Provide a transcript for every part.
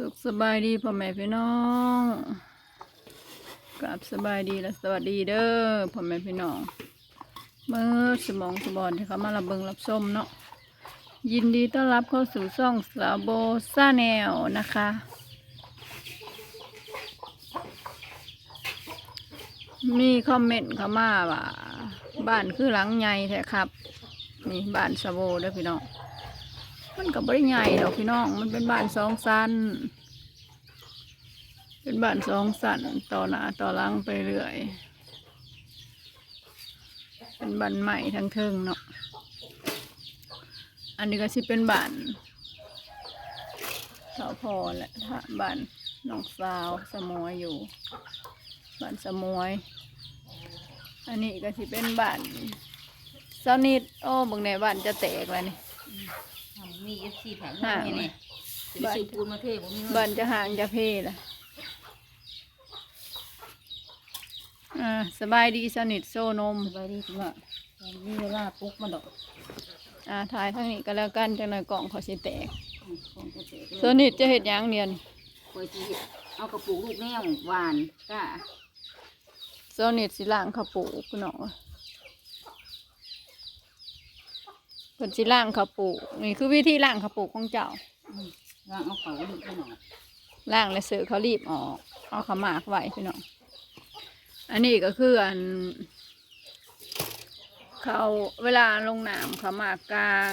สุขสบายดีพ่อแม่พี่น้องกราบสบายดีและสวัสดีเด้อพ่อแม่พี่น้องเมื่อสมองสมบอนที่เขามารับเบิงรับส้มเนาะยินดีต้อนรับเข้าสู่ช่องสาวโบซาแนลนะคะ มีคอมเมนต์เข้ามาว่าบ้านคือหลังใหญ่แท้ครับ นี่บ้านสาวโบเด้อพี่น้อง มันก็บ่ได้ใหญ่ดอกพี่น้อง มันเป็นบ้านสองสั้น เป็นบ้านสองสั้นต่อหน้าต่อหลังไปเรื่อย เป็นบ้านใหม่ทั้งเทิงเนาะ อันนี้ก็สิเป็นบ้านสาวพอแหละถ้าบ้านน้องสาวสมวยอยู่ บ้านสมวยอันนี้ก็สิเป็นบ้านเจ้านิดโอ้บางในบ้านจะแตกแล้วนี่ มีเอฟซีผ่านมาเนี่ยเนี่ยจะซื้อปูนมาเทผมมีเงิบ้านนจะห่างจะเพล่ะอ่าสบายดีสนิทโซนม สบายดีคุณว่ามีเวลาปุ๊กมาดอกอ่าถ่ายทางนี้ก็แล้วกันจังหน่อยกล่องเขาสิแตก ของกระเตะสนิทจะเห็ดหยังเนียนคอยที่เอากระปุกลูกแนวหวานก้า สนิทสิล่างข้าวปูพี่น้องเพิ่นสิล่างข้าวปูนี่คือวิธีล่างข้าวปูของเจ้าล้างเอาเขาลูกไปหน่อยล่างแล้วเสือเขารีบออกเอาเขามากไว้พี่น้องอันนี้ก็คืออันเขาเวลาลงน้ำเขามากกลาง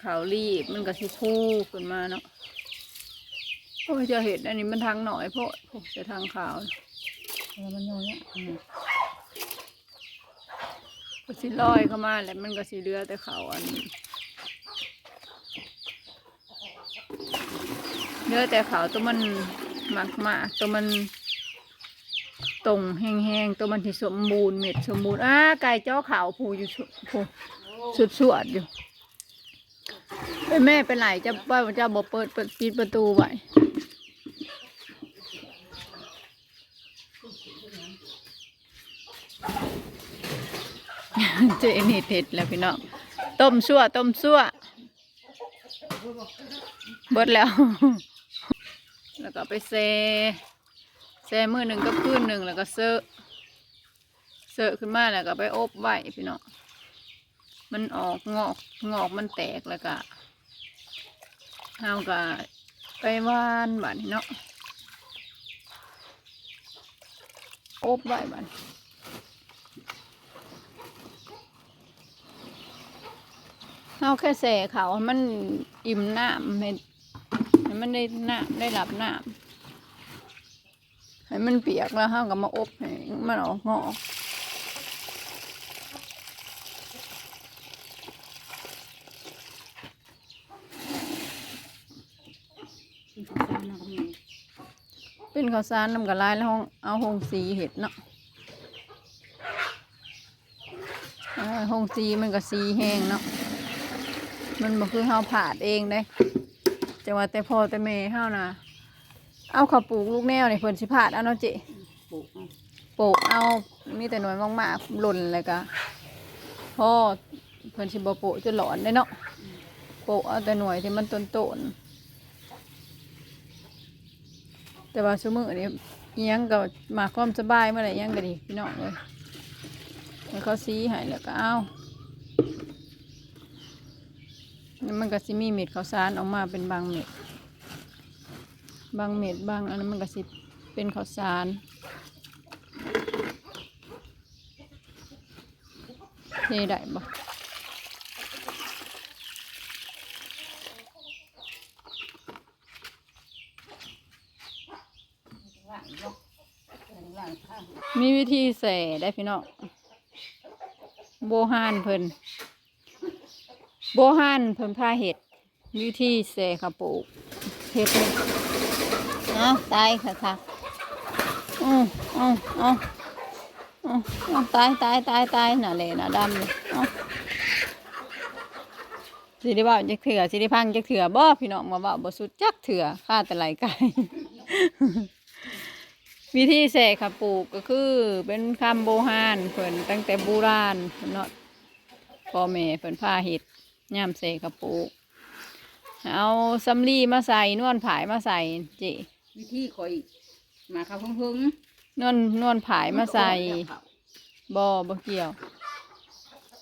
เขารีบมันก็สิพูขึ้นมาเนาะโอ้ยจะเห็นอันนี้มันทางหน่อยเพราะผมจะทางขาวแล้วมันย้อยอะ ก็สิลอยเข้ามาแล้วมันก็สิเรือแต่เขาอันนี้เรือแต่เขาตัวมันมากมาตัวมันตรงแห้งๆตัวมันที่สมบูรณ์เม็ดสมบูรณ์อ้าไก่เจ้าขาวผูอยู่ชุผูสุดสวดอยู่เอ้ยแม่เป็นไหนจะว่าจะบอกเปิดเปิดปิดประตูไว้ เจนี่เผ็ดแล้วพี่น้องต้มซั่วต้มซั่วเบิดแล้ว แล้วก็ไปเซเซมือหนึ่งก็คืนหนึ่งแล้วก็เซอะเซอะขึ้นมาแล้วก็ไปอบไว้พี่น้องมันออกงอกงอกมันแตกแล้วก็เฮาก็ไปว่านบ้านเนาะอบไว้บ้าน เอาแค่เสเขามันอิ่มน้ำให้มันได้น้ำได้รับน้ำให้มันเปียกแล้วห้าก็มาอบให้มันออกงอกเขาสร้างนะก็มีเป็นข้าวสารน้ำกระลายแล้วห้องเอาหงสีเห็ดเนาะหงสีมันก็สีแห้งเนาะ มันบ่คือเฮาผาดเองได้จังว่าแต่พ่อแต่แม่เฮานะเอาข้าวปลูกลูกแนวนี่เพิ่นสิผาดเอาเนาะจปุกเอาปลูกเอามีแต่หน่วยมากๆหล่นเลยกะพ่อเพิ่นสิบ่ปลูกจะหลอนได้เนาะปลูกเอาแต่หน่วยที่มันต้นโตนๆแต่ว่าซุมื้อนี้อิหยังก็มาความสบายเมื่อไหร่ยังก็ดีพี่น้องเลยให้เขาซีให้แล้วก็เอาแล้ว มันก็สิมีเม็ดข้าวสารออกมาเป็นบางเม็ด บางเม็ดบางอันนั้นมันก็สิเป็นข้าวสารเทได้บ่ล้างเนาะล้างมีวิธีใส่ได้พี่น้องโบฮานเพิ่น โบฮานเพิ่นพาเห็ดวิธีใส่ข้าวปลูกเห็ดเอาตายค่ะค่ะอืออืออืออือตายตายตายตายน่ะเลยน่ะดำเลยเอสิได้บ่าจักเถื่อสิได้พังจักเถื่อบ่พี่น้องมาว่าบ่สุดจักเถื่อฆ่าแต่ไหลไก่วิธีเสกค่ะปลูกก็คือเป็นคำโบราณเพิ่นตั้งแต่โบราณเพิ่นเนาะพ่อแม่เพิ่นพาเห็ด ย่ามเสกค่ะปลูกเอาสำลีมาใส่นวลผายมาใส่เจวิธีคอยมาเข้าพึ่งพึ่งนวลนวลผายมาใส่เขาบอบเกี่ยว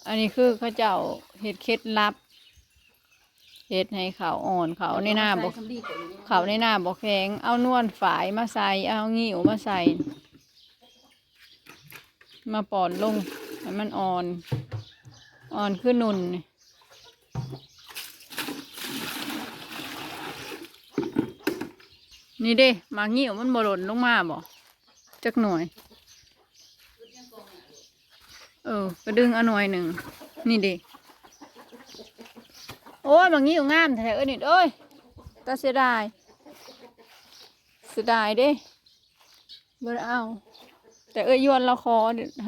อันนี้คือเขาเจ้าเห็ดเคล็ดลับเห็ดให้เขาวอ่อนเขาในหน้าบกใส่สำลีก่อนเลยเขาในหน้าบกแข็งเอานวลฝายมาใส่เอางิ้วมาใส่ มาปอนลงให้มันอ่อน อ่อนขึ้นนุ่น นี่นี่เด้หมางิ้วมันบหล่นลงมาบ่จักหน่วย เออก็ดึงเอาหน่วยหนึ่ง นี่เด้โอ้ยหมางิ้วงามแท้ๆเอ้ยนี่เอ้ยตาเสียดาย เสียดายเด้บ่ได้เอา แต่เอ้ยยวนเราขอ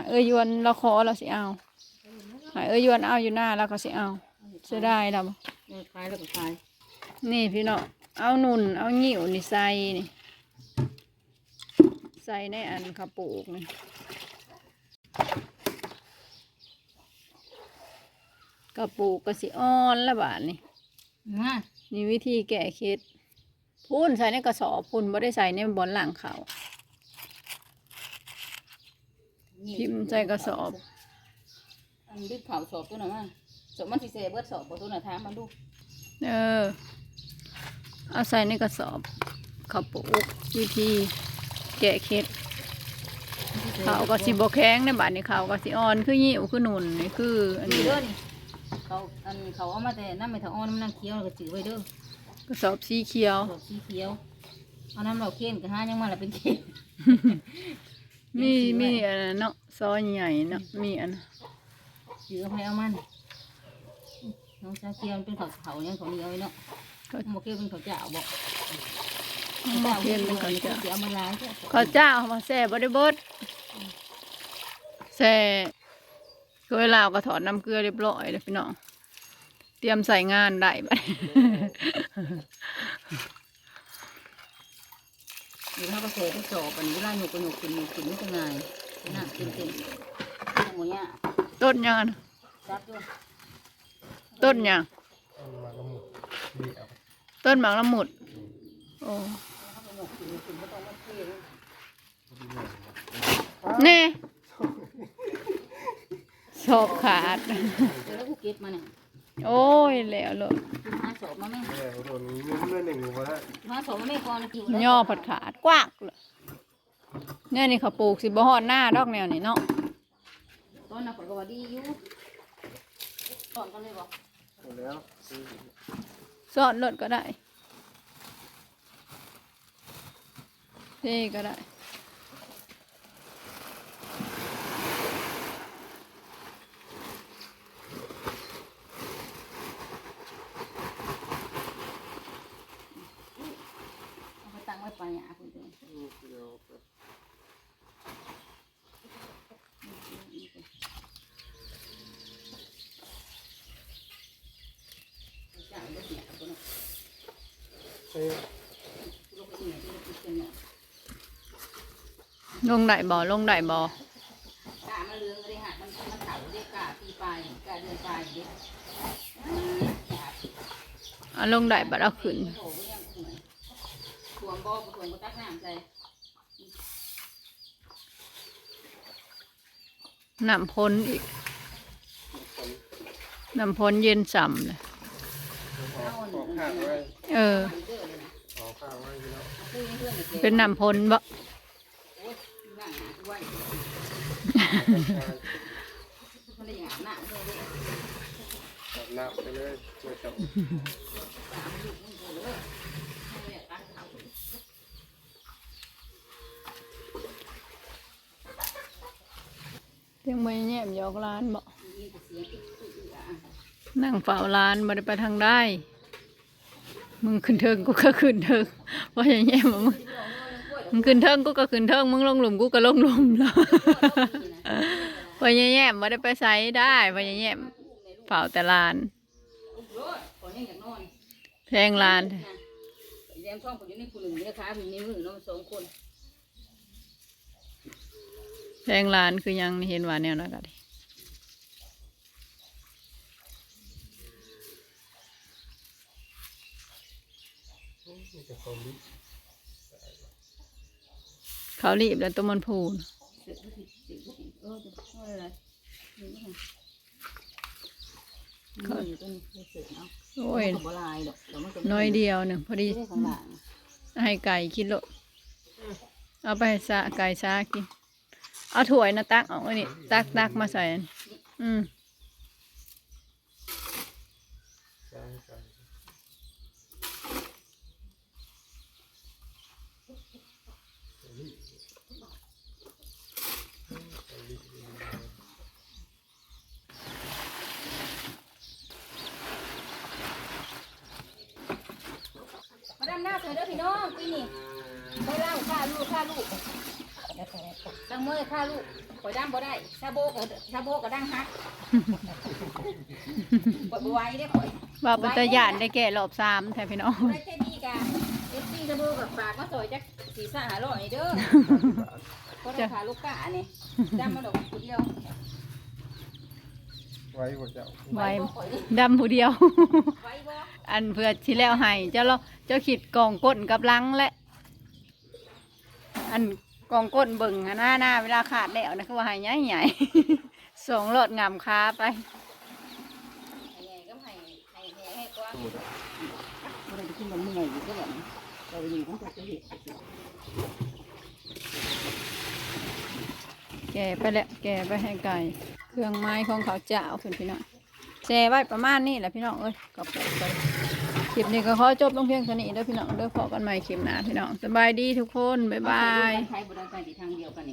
เอ้ยยวนเราขอเราสิเอาให้เอ้ยยวนเอาอยู่หน้าเราก็สิเอาเสียดายเราบ่เออคลายแล้วก็คลายนี่พี่น้อง เอาหนุนเอาหงิ้วนี่ใส่นี่ใส่ในอันข้าวปลูกนี่กระปูกกระสิอ่อนละบาทนี่มานี่วิธีแก้เคล็ดพุ่นใส่ในกระสอบพุ่นบ่ได้ใส่ในบอนหลังเขาพิมพ์ใส่กระสอบ อันดึกเข่าสอบตัวหน่ะมาสอบมันสิเสเบิดสอบบ่ตัวหน่ะถามมันดู เออ เอาใส่ในกระสอบข้าวปลูกวิธีแก้เคล็ดเขาก็สิบแข็งในบ้านนี่เขาก็สิอ่อนคือหิ้วคือหนุนนี่คืออันนี่นี้เด้อนี่เขาอันเขาเอามาแต่น้ำไม่ทอ่อนน้ำนางเคี้ยวแล้วก็จืดไว้เด้อกระสอบสีเขียวดอกสีเขียวเอาน้ำเราเค้นก็หายังมาละเป็นเค้นมีมีอันนั้นเนาะซอยใหญ่เนาะมีอันนั้นจืดเอาไปเอามันน้องชาเคียวมันเป็นเขาเขายังเขาเหนียวไว้เนาะ ก็โมเคียวเป็นเขาเจ้าบอกเทียนเป็นข้าวเจ้าสิเอามาล้างเจ้าข้าวเจ้าเอามาแซ่บได้เบิดแซ่เคยลาวก็ถอดน้ำเกลือเรียบร้อยเลยพี่น้องเตรียมใส่งานได้บัดเดี๋ยวเขาก็เสยไปสอบอันนี้เวลาหนูกระหนูกินหนูกินไม่จะง่ายน่ะเต็มเต็มหมูเนี่ยต้นยังอะนะจับด้วยต้นยัง ต้นหมากละมุด โอ้เขาหนูกินกินก็ต้องมาเที่ยวแน่สอบขาด เดี๋ยวแล้วกูเก็บมาเนี่ยโอ้ยแล้วเลยมาสอบมาแม่แต่โดนเงินเมื่อหนึ่งมาแล้วมาสอบมาแม่ก่อนกินย่อผัดขาดกว้างเลยเนี่ยนี่เขาปลูกสิบ่ฮอดหน้าดอกแนวนี่เนาะตอนนั้นก็ว่าดีอยู่ตอนกันเลยบอกหมดแล้ว สอนรถก็ได้เท่ก็ได้ เอาไปตั้งไว้ปลายหยาคุณเด้อเดี๋ยวจ้างได้เสียคนละ ใช้ ลูกที่ไหนที่ลูกที่เป็นเนี่ยลงได้บ่ลงได้บ่กามันเลืองเลยฮะมันมันเถาเรียกกาปีปกาเดือนปเด็กอะลงได้บัดเอาขึ้นโอ้ยยังเหนื่อยทวงบ่ทวงก็ตักน้ำใจน้ำพ้นอีกน้ำพ้นเย็นฉ่ำเลย ออกข้างไว้เออเด้ออกข้างไว้พี่น้องเป็นน้ำพ้นบ่ตัดน้ำไปเลยช่วยจับตามลูกมึงเตียงไม่แย่มยอกร้านบ่ นั่งเฝ้าร้านบ่ได้ไปทางได้ มึงขึ้นเทิงกูก็ขึ้นเทิงว่าะอย่างแย่มามึงมึงขึ้นเทิงกูก็ขึ้นเทิงมึงลงหลุมกูก็ลงหลุมแล้วว่าะอย่างแย่บ่ได้ไปไสได้ว่าะอย่างแย่เฝ้าแต่ร้านแพงร้านแยมช่องผมอยู่ในผู้หนึ่งนะคะผมในมือน้องสองคนแพงร้านคือยังเห็นว่าแนวนั้นก็ ดิเขาลิบเขารีบแล้วตัวมันพูนเสร็จก็สิเสร็จก็สิเออจะว่าอะไรนี่ก็เขาอยู่ต้นเสร็จเนาะโอ้ยมันก็บ่ลายดอกแต่มันก็น้อยเดียวหนึ่งพอดีไม่ได้ข้างหลังให้ไก่กินโลเอาไปให้ซาไก่ซากินเอาถ้วยนะตักเอาไว้นี่ตักตักมาใส่อันอืม สร้างกันเขาลิบเขาลิบ มา ดำหน้าเธอเด้อพี่น้องปีนี้ไปเล่าฆ่าลูกฆ่าลูกตั้งเมื่อฆ่าลูกปล่อยดำบ่ได้ชาโบก็ชาโบก็ดังฮักปล่อยบ่ไหว้ได้อข่อยว่าปัตยานได้แก่รอบสามแทนพี่น้องได้แค่นี้กะเอฟซีชาโบกับปากมาซอยจักสีสหาร้อยเด้อก็ได้ขาลูกกะนี่ดำมาดอกคนเดียว ไว้หัวเจ้าไว้ดำผู้เดียว ไว้บ่อันเพื่อที่แล้วให้เจ้าเราเจ้าขีดกองก้นกับลังและ อันกองก้นเบิ่งหน้าหน้าเวลาขาดแล้วนะคือว่าให้ใหญ่ใหญ่ส่งรถงามค้าไปให้ไงก็ให้ให้ให้ให้กว้างบ่ได้ไปขึ้นบนเมื่อยอยู่ก็แบบเราอยู่ตั้งแต่เห็ดแก่ไปแล้วแก่ไปให้ไก่ เครื่องไม้ของเขาเจ้าเพื่อนพี่น้องแช่ไว้ประมาณนี้แหละพี่น้องเอ้ยก็ไปไปคลิปนี้ก็ขอจบลงเพียงเท่านี้เด้อพี่น้องเด้อพอกันใหม่คลิปหน้าพี่น้องสบายดีทุกคนบ๊ายบาย ใช้บริการที่ทางเดียวกันนี่